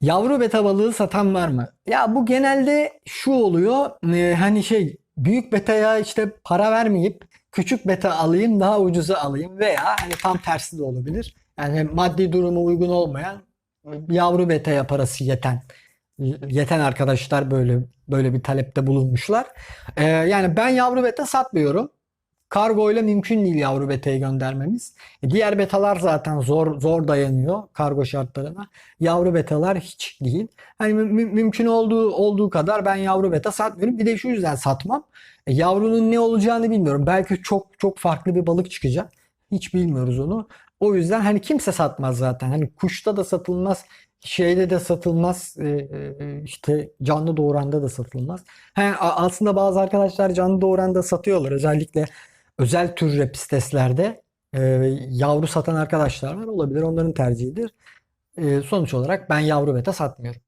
Yavru beta balığı satan var mı? Ya bu genelde şu oluyor. e, hani şey büyük betaya işte para vermeyip küçük beta alayım daha ucuza alayım veya hani tam tersi de olabilir. Yani maddi durumu uygun olmayan yavru betaya parası yeten yeten arkadaşlar böyle böyle bir talepte bulunmuşlar. E, yani ben yavru beta satmıyorum. Kargo ile mümkün değil yavru betayı göndermemiz. E, Diğer betalar zaten zor zor dayanıyor kargo şartlarına. Yavru betalar hiç değil. Hani mü- mü- mümkün olduğu olduğu kadar ben yavru beta satmıyorum. Bir de şu yüzden satmam. E, yavrunun ne olacağını bilmiyorum. Belki çok çok farklı bir balık çıkacak. Hiç bilmiyoruz onu. O yüzden hani kimse satmaz zaten. Hani kuşta da satılmaz, şeyde de satılmaz, e, e, işte canlı doğuranda da satılmaz. He, aslında bazı arkadaşlar canlı doğuranda satıyorlar. Özellikle özel tür repisteslerde e, yavru satan arkadaşlar var. Olabilir, onların tercihidir. E, sonuç olarak ben yavru beta satmıyorum.